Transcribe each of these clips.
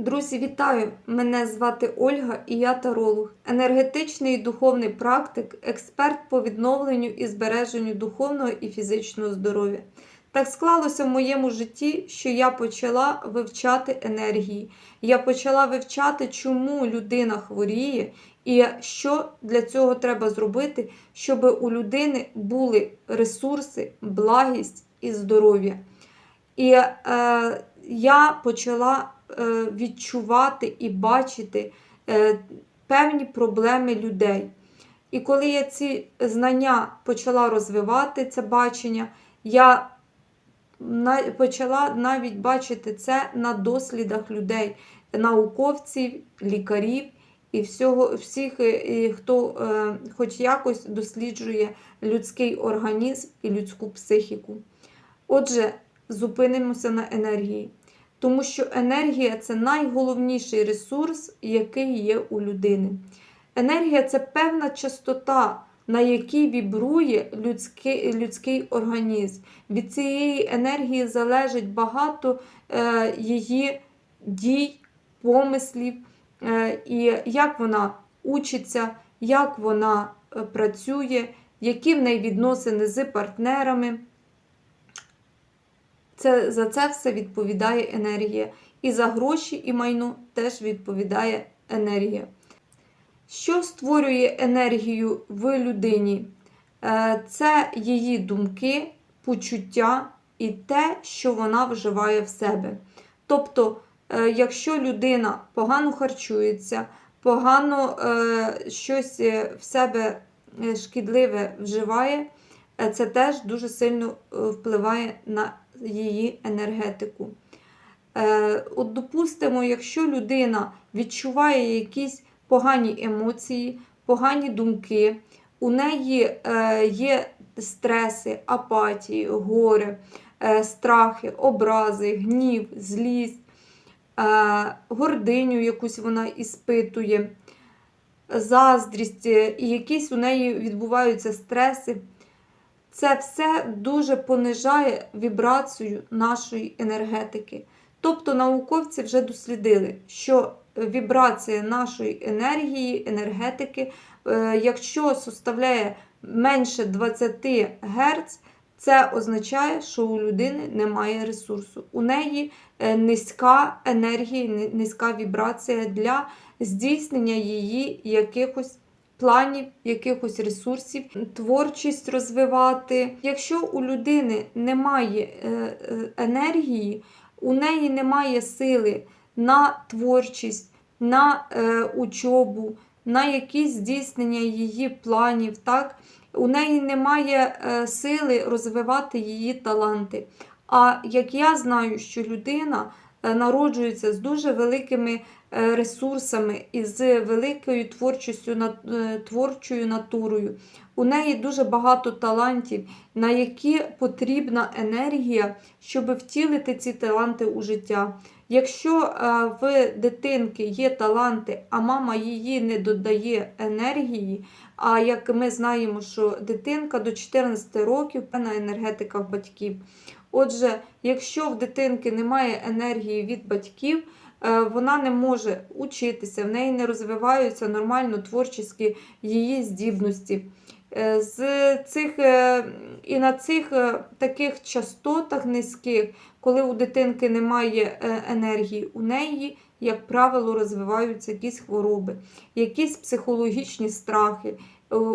Друзі, вітаю! Мене звати Ольга і я таролог, енергетичний і духовний практик, експерт по відновленню і збереженню духовного і фізичного здоров'я. Так склалося в моєму житті, що я почала вивчати енергії. Я почала вивчати, чому людина хворіє, і що для цього треба зробити, щоб у людини були ресурси, благість і здоров'я. І е, я почала відчувати і бачити е, певні проблеми людей. І коли я ці знання почала розвивати, це бачення, я почала навіть бачити це на дослідах людей, науковців, лікарів і всього, всіх, е, хто е, хоч якось досліджує людський організм і людську психіку. Отже, зупинимося на енергії. Тому що енергія це найголовніший ресурс, який є у людини. Енергія це певна частота, на якій вібрує людський, людський організм. Від цієї енергії залежить багато е, її дій, помислів, е, і як вона учиться, як вона е, працює, які в неї відносини з партнерами. Це, за це все відповідає енергія. І за гроші і майно теж відповідає енергія. Що створює енергію в людині? Е, Це її думки, почуття і те, що вона вживає в себе. Тобто, е, якщо людина погано харчується, погано е, щось в себе шкідливе вживає, це теж дуже сильно впливає на її енергетику. Е, От, допустимо, якщо людина відчуває якісь погані емоції, погані думки, у неї е, є стреси, апатії, горе, е, страхи, образи, гнів, злість, гординю якусь вона іспитує, заздрість, і якісь у неї відбуваються стреси. Це все дуже понижає вібрацію нашої енергетики. Тобто науковці вже дослідили, що вібрація нашої енергії, енергетики, е, якщо составляє менше 20 Гц, це означає, що у людини немає ресурсу. У неї е, низька енергія, низька вібрація для здійснення її якихось планів, якихось ресурсів, творчість розвивати. Якщо у людини немає е, е, енергії, у неї немає сили на творчість, на е, учобу, на якісь здійснення її планів. Так? У неї немає сили розвивати її таланти. А як я знаю, що людина е, народжується з дуже великими е, ресурсами і з великою творчістю, е, творчою натурою. У неї дуже багато талантів, на які потрібна енергія, щоб втілити ці таланти у життя. Якщо в дитинки є таланти, а мама її не додає енергії, а як ми знаємо, що дитинка до 14 років на енергетиках батьків. Отже, якщо в дитинки немає енергії від батьків, е, вона не може учитися, в неї не розвиваються нормально творчі її здібності. Е, З цих, е, і на цих таких частотах низьких, коли у дитинки немає енергії, у неї, як правило, розвиваються якісь хвороби, якісь психологічні страхи,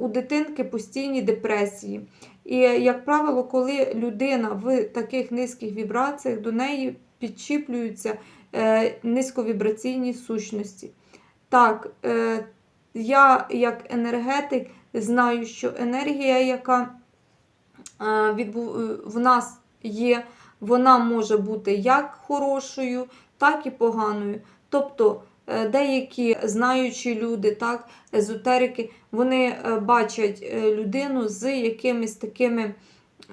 у дитинки постійні депресії. І, як правило, коли людина в таких низьких вібраціях, до неї підчіплюються е, низьковібраційні сущності. Так, е, я як енергетик знаю, що енергія, яка е, в нас є, вона може бути як хорошою, так і поганою. Тобто деякі знаючі люди, так, езотерики, вони е, бачать е, людину з якимись такими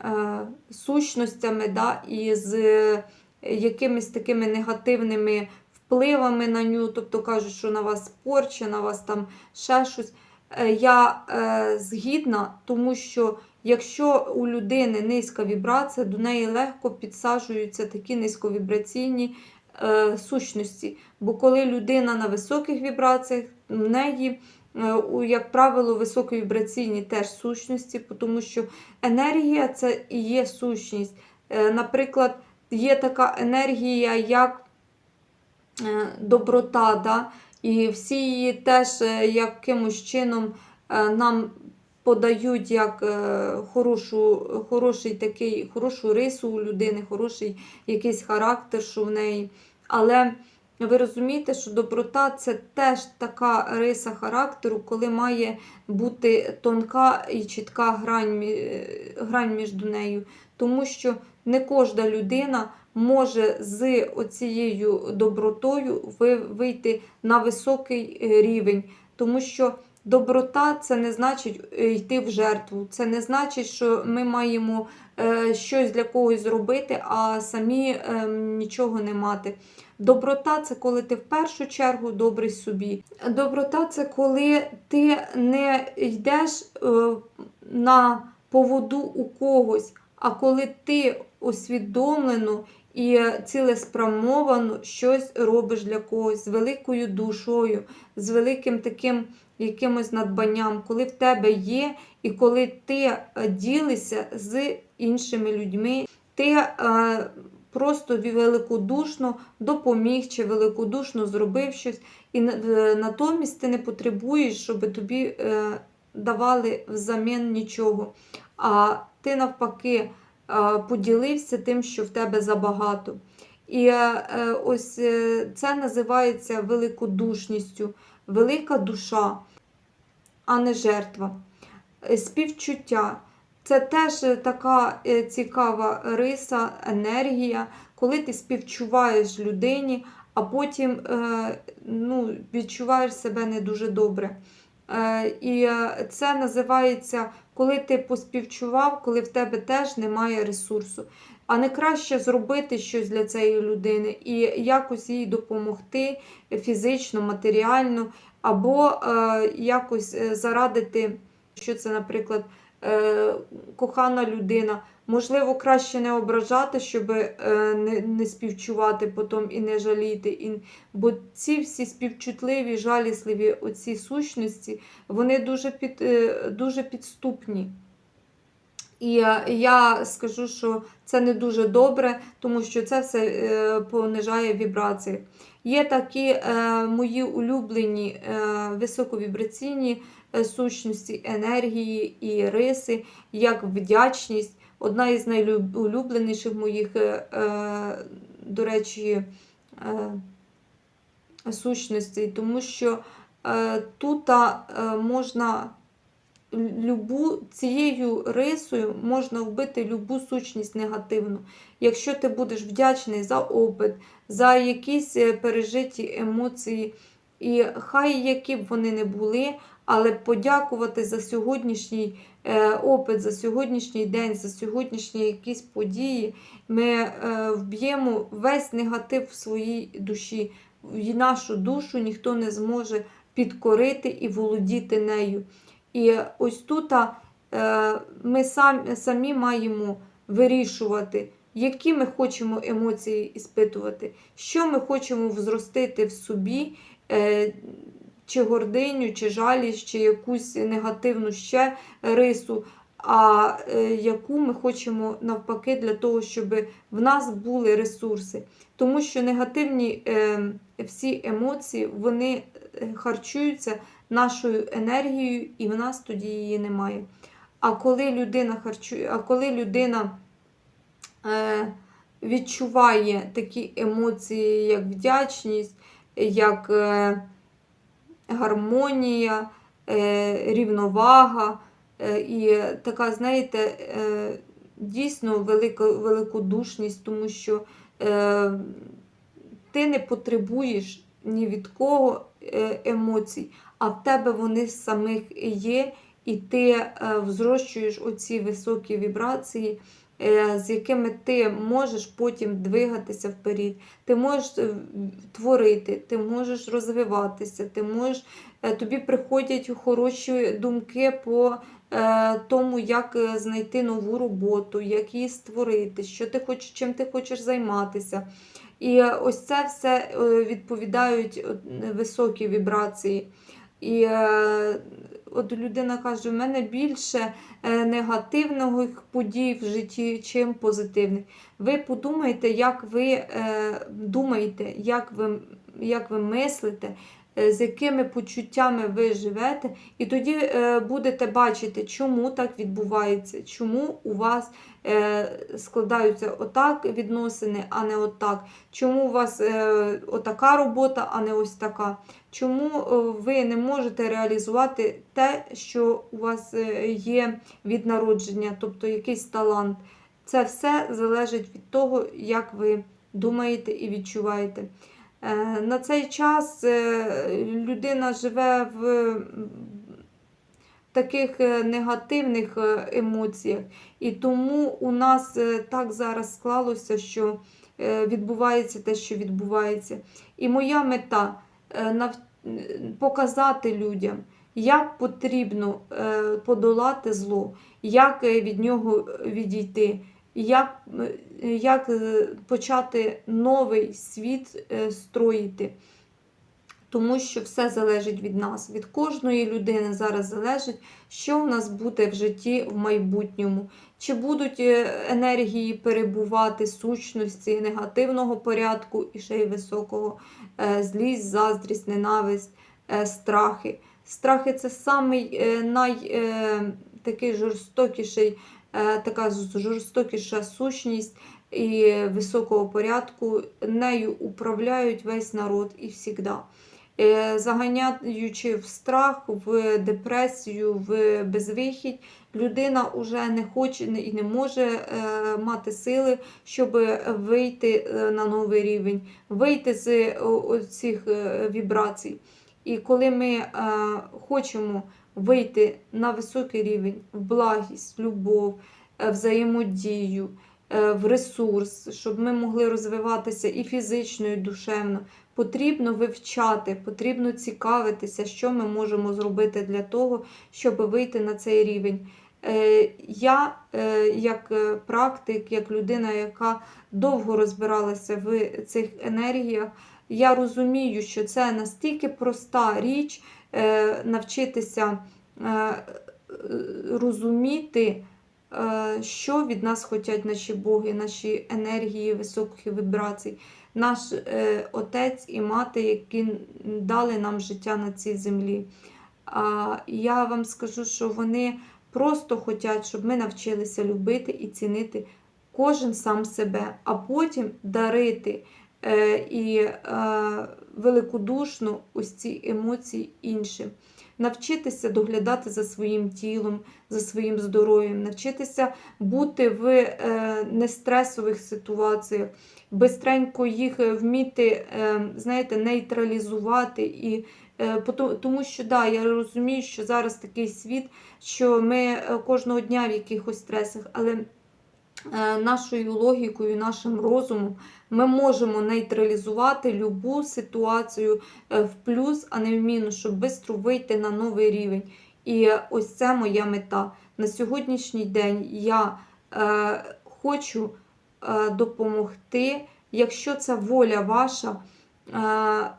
е, сущностями, да, і з е, якимись такими негативними впливами на нього, тобто кажуть, що на вас порча, на вас там ще щось. Е, Я е, згідна, тому що якщо у людини низька вібрація, до неї легко підсаджуються такі низьковібраційні е, сущності. Бо коли людина на високих вібраціях, в неї, е, як правило, високовібраційні теж сущності, тому що енергія це і є сущність. Е, Наприклад, є така енергія, як е, доброта, да? і всі її теж е, якимось чином е, нам подають як е, хорошу, хороший такий, хорошу рису у людини, хороший якийсь характер, що в неї. Але ви розумієте, що доброта це теж така риса характеру, коли має бути тонка і чітка грань, грань між нею. Тому що не кожна людина може з оцією добротою вийти на високий е, рівень. Тому що доброта це не значить е, йти в жертву. Це не значить, що ми маємо е, щось для когось зробити, а самі е, нічого не мати. Доброта це коли ти в першу чергу добрий собі. Доброта це коли ти не йдеш е, на поводу у когось, а коли ти усвідомлено і цілеспрямовано щось робиш для когось з великою душою, з великим таким якимось надбанням, коли в тебе є, і коли ти е, ділишся з іншими людьми, ти е, просто великодушно допоміг чи великодушно зробив щось, і е, натомість ти не потребуєш, щоб тобі е, давали взамін нічого. А ти навпаки е, поділився тим, що в тебе забагато. І е, е, ось е, це називається великодушністю, велика душа, а не жертва. Е, Співчуття. Це теж така е, цікава риса, енергія, коли ти співчуваєш людині, а потім е, ну, відчуваєш себе не дуже добре. І це називається, коли ти поспівчував, коли в тебе теж немає ресурсу. А не краще зробити щось для цієї людини і якось їй допомогти фізично, матеріально, або е, якось е, зарадити, що це, наприклад, е, кохана людина. Можливо, краще не ображати, щоб не, не співчувати потім і не жаліти. І, бо ці всі співчутливі, жалісливі оці сущності, вони дуже, під, дуже підступні. І е, я скажу, що це не дуже добре, тому що це все е, понижає вібрації. Є такі е, мої улюблені високовібраційні сущності, енергії і риси, як вдячність. Одна із найулюбленіших моїх, до речі, сущностей, тому що тут можна любу цією рисою можна вбити любу сущність негативну. Якщо ти будеш вдячний за опит, за якісь е, пережиті емоції, і хай які б вони не були, але подякувати за сьогоднішній е, опит, за сьогоднішній день, за сьогоднішні якісь події, ми е, вб'ємо весь негатив в своїй душі. В нашу душу ніхто не зможе підкорити і володіти нею. І ось тут е, ми самі, маємо вирішувати, які ми хочемо емоції іспитувати, що ми хочемо взростити в собі, е, чи гординю, чи жалість, чи якусь негативну ще рису, а е, яку ми хочемо навпаки для того, щоб в нас були ресурси. Тому що негативні всі емоції вони харчуються нашою енергією, і в нас тоді її немає. А коли людина харчує, а коли людина е, відчуває такі емоції, як вдячність, як е, гармонія, е, рівновага, е, і така, знаєте, е, дійсно велика, великодушність, тому що е, ти не потребуєш ні від кого е, емоцій, а в тебе вони самих є, і ти е, взрощуєш оці високі вібрації, е, з якими ти можеш потім двигатися вперед. Ти можеш е, творити, ти можеш розвиватися, ти можеш, тобі приходять хороші думки по тому, як знайти нову роботу, як її створити, що ти хочеш, чим ти хочеш займатися. І ось це все відповідають високі вібрації. І е, от людина каже: у мене більше е, негативних подій в житті, чим позитивних. Ви подумайте, як ви е, думаєте, як ви, як ви мислите, з якими почуттями ви живете, і тоді будете бачити, чому так відбувається, чому у вас складаються отак відносини, а не отак. Чому у вас е, отака робота, а не ось така? Чому е, ви не можете реалізувати те, що у вас е, є від народження, тобто якийсь талант? Це все залежить від того, як ви думаєте і відчуваєте. Е, На цей час е, людина живе в таких е, негативних е, емоціях, і тому у нас е, так зараз склалося, що відбувається те, що відбувається. І моя мета показати людям, як потрібно подолати зло, як від нього відійти, як, як почати новий світ строїти. Тому що все залежить від нас. Від кожної людини зараз залежить, що в нас буде в житті в майбутньому. Чи будуть е, енергії перебувати сущності негативного порядку і ще й високого, Е, злість, заздрість, ненависть, е, страхи. Страхи це самий най, такий жорстокіший, така жорстокіша сущність і високого порядку. Нею управляють весь народ і завжди. Е, Заганяючи в страх, в депресію, в безвихідь, людина вже не хоче і не може е, мати сили, щоб вийти е, на новий рівень, вийти з цих вібрацій. І коли ми хочемо вийти на високий рівень, в благість, любов, взаємодію, в ресурс, щоб ми могли розвиватися і фізично, і душевно, потрібно вивчати, потрібно цікавитися, що ми можемо зробити для того, щоб вийти на цей рівень. Е, Я, е, як е, практик, як людина, яка довго розбиралася в цих енергіях, я розумію, що це настільки проста річ навчитися розуміти, що від нас хочуть наші боги, наші енергії високих вібрацій, наш е, отець і мати, які дали нам життя на цій землі. А я вам скажу, що вони просто хочуть, щоб ми навчилися любити і цінити кожен сам себе, а потім дарити е, і е, великодушно ось ці емоції іншим. Навчитися доглядати за своїм тілом, за своїм здоров'ям, навчитися бути в е, нестресових ситуаціях, бистренько їх е, вміти, е, знаєте, нейтралізувати. І, тому що да, я розумію, що зараз такий світ, що ми кожного дня в якихось стресах, але нашою логікою, нашим розумом ми можемо нейтралізувати любу ситуацію е, в плюс, а не в мінус, щоб швидко вийти на новий рівень. І ось це моя мета. На сьогоднішній день я е, хочу е, допомогти, якщо це воля ваша, е,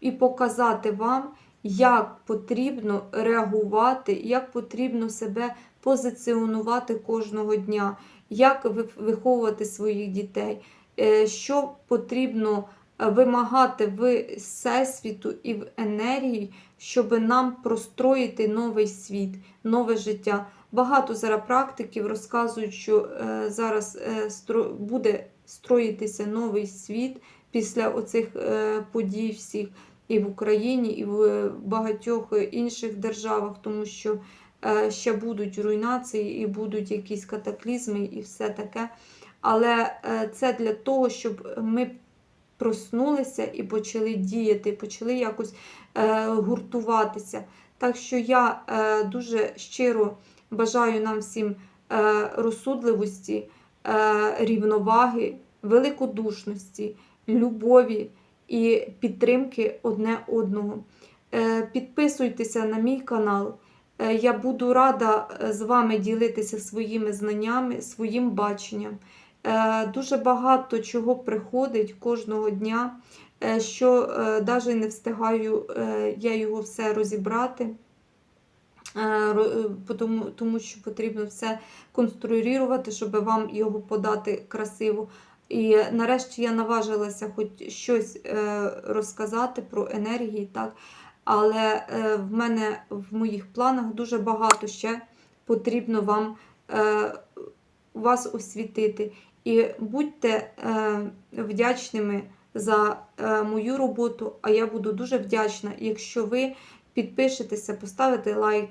і показати вам, як потрібно реагувати, як потрібно себе позиціонувати кожного дня, як виховувати своїх дітей, е, що потрібно е, вимагати в всесвіту і в енергії, щоб нам простроїти новий світ, нове життя. Багато зараз практиків розказують, що е, зараз буде строїтися новий світ після оцих подій всіх і в Україні, і в багатьох інших державах, тому що е, ще будуть руйнації, і будуть якісь катаклізми, і все таке. Але е, це для того, щоб ми проснулися і почали діяти, почали якось е, гуртуватися. Так що я дуже щиро бажаю нам всім розсудливості, рівноваги, великодушності, любові і підтримки одне одного. Е, Підписуйтеся на мій канал. Е, Я буду рада е, з вами ділитися своїми знаннями, своїм баченням. Дуже багато чого приходить кожного дня, що навіть не встигаю я його все розібрати. Ро- Тому, тому що потрібно все конструювати, щоб вам його подати красиво. І нарешті я наважилася хоч щось е, розказати про енергії, так? але е, в мене в моїх планах дуже багато ще потрібно вам е, вас освітити. І будьте вдячними за мою роботу, а я буду дуже вдячна, якщо ви підпишетеся, поставите лайк,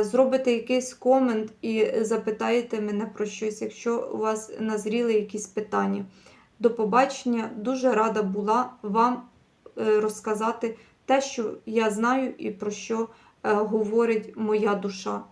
зробите якийсь комент і запитаєте мене про щось, якщо у вас назріли якісь питання. До побачення. Дуже рада була вам е, розказати те, що я знаю і про що е, говорить моя душа.